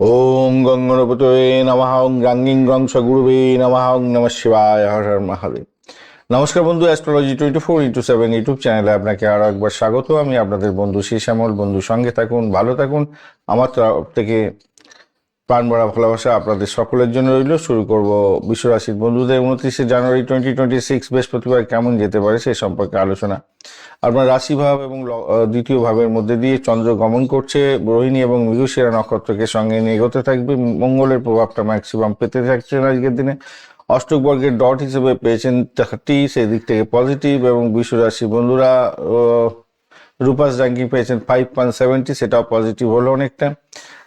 ওম গঙ্গনপতয়ে নমঃ ওং গাঙ্গিং গং সগুরুবে নমঃ ওং নম শিবায়, হর হর মহাদেব। নমস্কার বন্ধু astrology twenty four into seven YouTube চ্যানেলে আপনাকে আরও একবার স্বাগত। আমি আপনাদের বন্ধু শ্রী শ্যামল বন্ধু সঙ্গে থাকুন, ভালো থাকুন। আমার তরফ থেকে প্রাণ ভরা ভালোবাসা আপনাদের সকলের জন্য রইল। শুরু করব বিশ্বরাশির বন্ধুদের উনত্রিশে জানুয়ারি টোয়েন্টি টোয়েন্টি সিক্স বৃহস্পতিবার কেমন যেতে পারে সে সম্পর্কে আলোচনা। আপনার রাশিভাব এবং দ্বিতীয় ভাবের মধ্যে দিয়ে চন্দ্র গমন করছে। রোহিণী এবং মৃগশিরা নক্ষত্রকে সঙ্গে নিয়ে এগোতে থাকবে। মঙ্গলের প্রভাবটা ম্যাক্সিমাম পেতে থাকছেন আজকের দিনে। অষ্টক বর্গের ডট হিসেবে পেয়েছেন থার্টি সেই দিক থেকে পজিটিভ এবং বিশ্বরাশি বন্ধুরা রূপাস র্যাঙ্কিং পেয়েছেন ফাইভ পয়েন্ট সেভেন্টি সেটাও পজিটিভ হলো অনেকটা।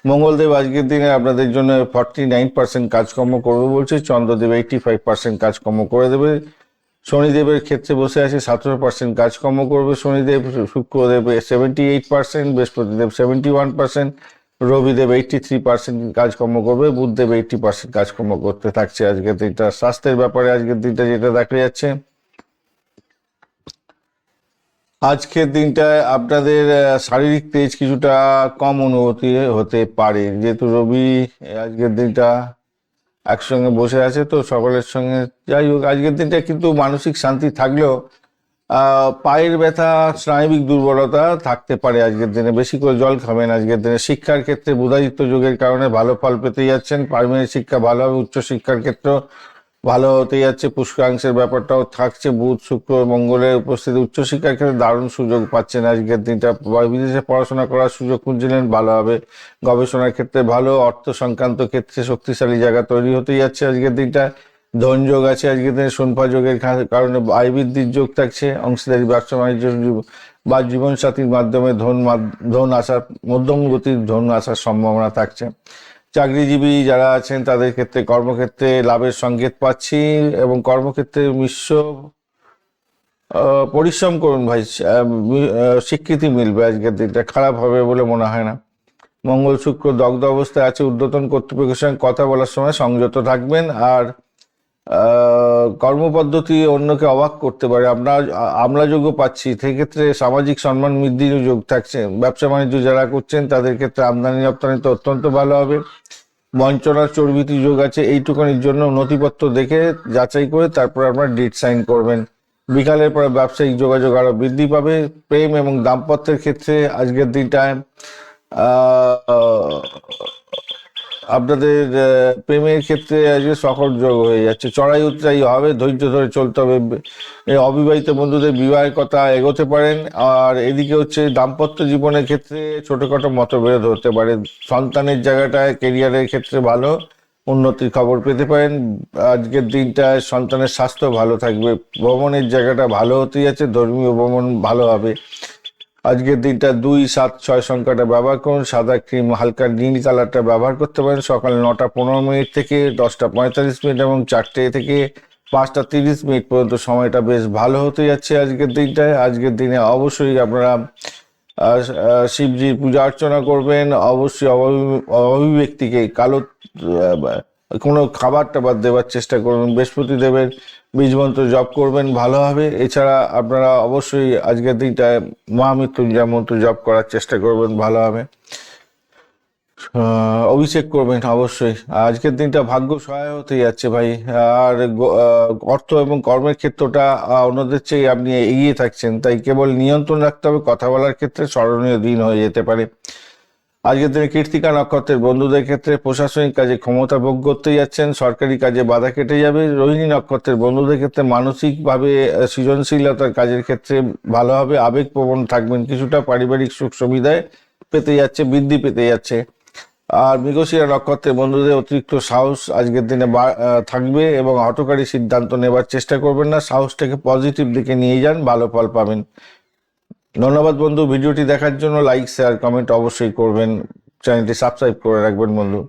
মঙ্গলদেব আজকের দিনে আপনাদের জন্য ফর্টি নাইন পার্সেন্ট কাজকর্ম করবে বলছে, চন্দ্রদেব এইটি ফাইভ পার্সেন্ট কাজকর্ম করে দেবে। শনিদেবের ক্ষেত্রে বসে আছে সতেরো পার্সেন্ট কাজকর্ম করবে Shanidev, Shukradev seventy eight percent Brihaspatidev seventy one percent Rabidev eighty three percent কাজকর্ম করবে, বুধদেব এইটটি পার্সেন্ট কাজকর্ম করতে থাকছে আজকের দিনটা। স্বাস্থ্যের ব্যাপারে আজকের দিনটা যেটা দেখা যাচ্ছে। আজকের দিনটায় আপনাদের শারীরিক তেজ কিছুটা কম অনুভূতি হতে পারে। যেহেতু রবি আজকের দিনটা একসঙ্গে বসে আছে, তো সকলের সঙ্গে যাই হোক, আজকের দিনটা কিন্তু মানসিক শান্তি থাকলেও পায়ের ব্যথা, স্নায়বিক দুর্বলতা থাকতে পারে আজকের দিনে। বেশি করে জল খাবেন আজকের দিনে। শিক্ষার ক্ষেত্রে, বুধাদিত্য যুগের কারণে ভালো ফল পেতে যাচ্ছেন। প্রাইমারি শিক্ষা ভালো হবে উচ্চ শিক্ষার ক্ষেত্রেও ভালো হতে যাচ্ছে, পুষ্কাংশের ব্যাপারটাও থাকছে। বুধ, শুক্র, মঙ্গলের উপস্থিতি উচ্চশিক্ষার ক্ষেত্রে দারুণ সুযোগ পাচ্ছেন। আজকের দিনটা বিদেশে পড়াশোনা করার সুযোগ খুঁজছিলেন, ভালো হবে। গবেষণার ক্ষেত্রে ভালো, অর্থ সংক্রান্ত ক্ষেত্রে শক্তিশালী জায়গা তৈরি হতে যাচ্ছে আজকের দিনটা। ধন যোগ আছে আজকের দিনে সোনপা যোগের কারণে আয় বৃদ্ধির যোগ থাকছে। অংশীদারি, ব্যবসা, বাণিজ্য বা জীবনসাথীর মাধ্যমে ধন ধন আসার মধ্যম গতির ধন আসার সম্ভাবনা থাকছে। চাকরিজীবী যারা আছেন, তাদের ক্ষেত্রে কর্মক্ষেত্রে লাভের সংকেত পাচ্ছি এবং কর্মক্ষেত্রে মিশ্র পরিশ্রম করুন ভাই। স্বীকৃতি মিলবে আজকের দিনটা। খারাপ হবে বলে মনে হয় না। মঙ্গল শুক্র দগ্ধ অবস্থায় আছে উদ্যতন কর্তৃপক্ষের সঙ্গে কথা বলার সময় সংযত থাকবেন। আর কর্মপদ্ধতি অন্যকে অবাক করতে পারে। আমরা আমরা যোগ্য পাচ্ছি। সেক্ষেত্রে সামাজিক সম্মান বৃদ্ধির যোগ থাকছে। ব্যবসা বাণিজ্য যারা করছেন, তাদের ক্ষেত্রে আমদানি রপ্তানি তো অত্যন্ত ভালো হবে। বঞ্চনার চর্বিতি যোগ আছে। এইটুকুনির জন্য নথিপত্র দেখে যাচাই করে তারপর আপনার ডেট সাইন করবেন। বিকালের পরে ব্যবসায়িক যোগাযোগ আরও বৃদ্ধি পাবে। প্রেম এবং দাম্পত্যের ক্ষেত্রে আজকের দিনটায় আপনাদের প্রেমের ক্ষেত্রে আজকে সকল যোগ হয়ে যাচ্ছে। চড়াই উতরাই হবে, ধৈর্য ধরে চলতে হবে। অবিবাহিত বন্ধুদের বিবাহের কথা এগোতে পারেন। আর এদিকে হচ্ছে দাম্পত্য জীবনের ক্ষেত্রে ছোটখাটো মতবিরোধ হতে পারে। সন্তানের জায়গাটায় কেরিয়ারের ক্ষেত্রে ভালো, উন্নতির খবর পেতে পারেন। আজকের দিনটায় সন্তানের স্বাস্থ্য ভালো থাকবে। ভ্রমণের জায়গাটা ভালো হতে যাচ্ছে, ধর্মীয় ভ্রমণ ভালো হবে। আজকের দিনটা দুই সাত ছয় সংখ্যাটা ব্যবহার করুন। সাদা ক্রিম, হালকা নীল কালারটা ব্যবহার করতে পারেন। সকাল নটা পনেরো মিনিট থেকে দশটা পঁয়তাল্লিশ মিনিট এবং চারটে থেকে পাঁচটা তিরিশ মিনিট পর্যন্ত সময়টা বেশ ভালো হতে যাচ্ছে আজকের দিনটায়। আজকের দিনে অবশ্যই আপনারা শিবজির পূজা অর্চনা করবেন। অবশ্যই অভাবী- অভিব্যক্তিকে কালো কোনো খাবার টাবার দেওয়ার চেষ্টা করবেন বৃহস্পতি দেবের বীজমন্ত্র জপ করবেন, ভালো হবে। এছাড়া আপনারা অবশ্যই আজকের দিনটায় মহামৃত্যুঞ্জয় মন্ত্র জপ করার চেষ্টা করবেন, ভালো হবে। অভিষেক করবেন অবশ্যই। আজকের দিনটা ভাগ্য সহায় হতে যাচ্ছে ভাই। আর অর্থ এবং কর্মের ক্ষেত্রটা অন্যদের চেয়ে আপনি এগিয়ে থাকছেন। তাই কেবল নিয়ন্ত্রণ রাখতে হবে। কথা বলার ক্ষেত্রে স্মরণীয় দিন হয়ে যেতে পারে। আজকের দিনে কীর্তিকা নক্ষত্রের বন্ধুদের ক্ষেত্রে প্রশাসনিক কাজে ক্ষমতা ভোগ করতে যাচ্ছেন, সরকারি কাজে বাধা কেটে যাবে। রোহিণী নক্ষত্রের বন্ধুদের ক্ষেত্রে মানসিকভাবে সৃজনশীলতার কাজের ক্ষেত্রে ভালো হবে। আবেগপ্রবণ থাকবেন কিছুটা পারিবারিক সুখ সুবিধায় পেতে যাচ্ছে, বৃদ্ধি পেতে যাচ্ছে। আর মৃগশিরা নক্ষত্রের বন্ধুদের অতিরিক্ত সাহস আজকের দিনে থাকবে এবং হটকারী সিদ্ধান্ত নেবার চেষ্টা করবেন না। সাহসটাকে পজিটিভ দিকে নিয়ে যান, ভালো ফল পাবেন। ধন্যবাদ বন্ধু, ভিডিওটি দেখার জন্য লাইক শেয়ার কমেন্ট অবশ্যই করবেন। চ্যানেলটি সাবস্ক্রাইব করে রাখবেন বন্ধু।